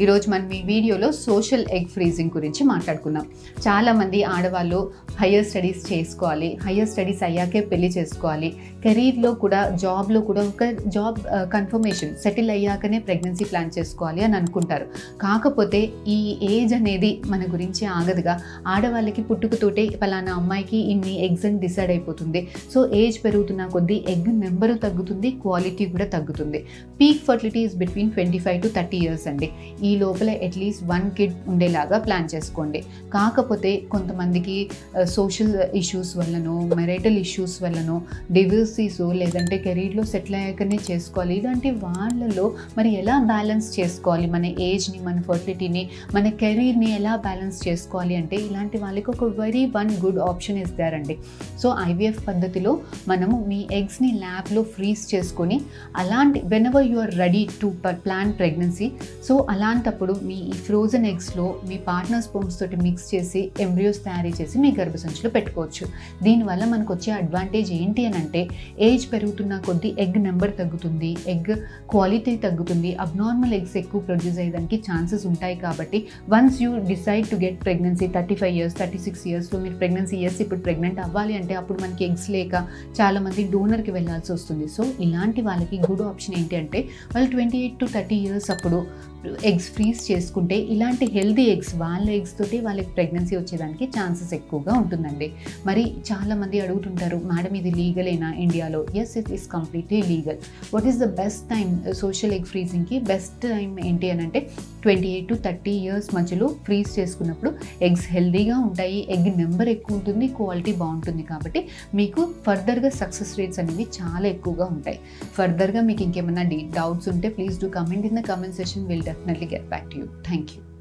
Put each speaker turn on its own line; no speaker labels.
ఈరోజు మనం ఈ వీడియోలో సోషల్ ఎగ్ ఫ్రీజింగ్ గురించి మాట్లాడుకుందాం. చాలామంది ఆడవాళ్ళు హయ్యర్ స్టడీస్ చేసుకోవాలి. హయ్యర్ స్టడీస్ అయ్యాకే పెళ్ళి చేసుకోవాలి. కెరీర్లో కూడా జాబ్లో కూడా ఒక జాబ్ కన్ఫర్మేషన్ సెటిల్ అయ్యాకనే ప్రెగ్నెన్సీ ప్లాన్ చేసుకోవాలి అని అనుకుంటారు. కాకపోతే ఈ ఏజ్ అనేది మన గురించి ఆగదుగా. ఆడవాళ్ళకి పుట్టుకతోటే పలానా అమ్మాయికి ఇన్ని ఎగ్స్ అని డిసైడ్ అయిపోతుంది. సో ఏజ్ పెరుగుతున్న కొద్దీ ఎగ్ నెంబరు తగ్గుతుంది క్వాలిటీ కూడా తగ్గుతుంది. Peak fertility is between twenty five to thirty years అండి. ఈ లోపల అట్లీస్ట్ వన్ కిడ్ ఉండేలాగా ప్లాన్ చేసుకోండి. కాకపోతే కొంతమందికి uh, సోషల్ ఇష్యూస్ వల్లనో మెరైటల్ ఇష్యూస్ వల్లనో డివోర్సీస్ లేదంటే కెరీర్లో సెటిల్ అయ్యాకనే చేసుకోవాలి. ఇలాంటి వాళ్ళలో మరి ఎలా బ్యాలెన్స్ చేసుకోవాలి? మన ఏజ్ని మన ఫర్టిలిటీని మన కెరీర్ని ఎలా బ్యాలెన్స్ చేసుకోవాలి అంటే ఇలాంటి వాళ్ళకి ఒక వెరీ వన్ గుడ్ ఆప్షన్ ఇస్తారండి. సో ఐవీఎఫ్ పద్ధతిలో మనము మీ ఎగ్స్ని ల్యాబ్లో ఫ్రీజ్ చేసుకొని అలాంటి whenever you are ready to plan pregnancy so అలాంటప్పుడు మీ ఈ ఫ్రోజన్ ఎగ్స్లో మీ పార్ట్నర్ స్పోమ్స్ తోటి మిక్స్ చేసి ఎంబ్రియోస్ తయారు చేసి మీ గర్భసంచిలో పెట్టుకోవచ్చు. దీనివల్ల మనకు వచ్చే అడ్వాంటేజ్ ఏంటి అని అంటే ఏజ్ పెరుగుతున్న కొద్దీ ఎగ్ నెంబర్ తగ్గుతుంది ఎగ్ క్వాలిటీ తగ్గుతుంది అబ్నార్మల్ ఎగ్స్ ఎక్కువ ప్రొడ్యూస్ అయ్యేదానికి ఛాన్సెస్ ఉంటాయి కాబట్టి once you decide to get pregnancy thirty five years thirty six ఇయర్స్లో మీరు ప్రెగ్నెన్సీ ఇయర్స్ ఇప్పుడు ప్రెగ్నెంట్ అవ్వాలి అంటే అప్పుడు మనకి ఎగ్స్ లేక చాలామంది డోనర్కి వెళ్ళాల్సి వస్తుంది. సో ఇలాంటి వాళ్ళకి గుడ్ ఆప్షన్ ఏంటి అంటే వాళ్ళు twenty eight to thirty years అప్పుడు ఎగ్స్ ఫ్రీజ్ చేసుకుంటే ఇలాంటి హెల్దీ ఎగ్స్ వాళ్ళ ఎగ్స్ తోటి వాళ్ళకి ప్రెగ్నెన్సీ వచ్చేదానికి ఛాన్సెస్ ఎక్కువగా ఉంటుందండి. మరి చాలామంది అడుగుతుంటారు మేడం ఇది లీగలేనా ఇండియాలో? Yes it is completely legal what is the best time social egg ఫ్రీజింగ్కి best time ఏంటి? అని అంటే twenty eight to thirty years మధ్యలో ఫ్రీజ్ చేసుకున్నప్పుడు ఎగ్స్ హెల్దీగా ఉంటాయి ఎగ్ నెంబర్ ఎక్కువ ఉంటుంది క్వాలిటీ బాగుంటుంది కాబట్టి మీకు ఫర్దర్గా సక్సెస్ రేట్స్ అనేవి చాలా ఎక్కువగా ఉంటాయి. ఫర్దర్గా మీకు ఇంకేమైనా డౌట్స్ ఉంటే please do comment in the comment session will definitely get back to you thank you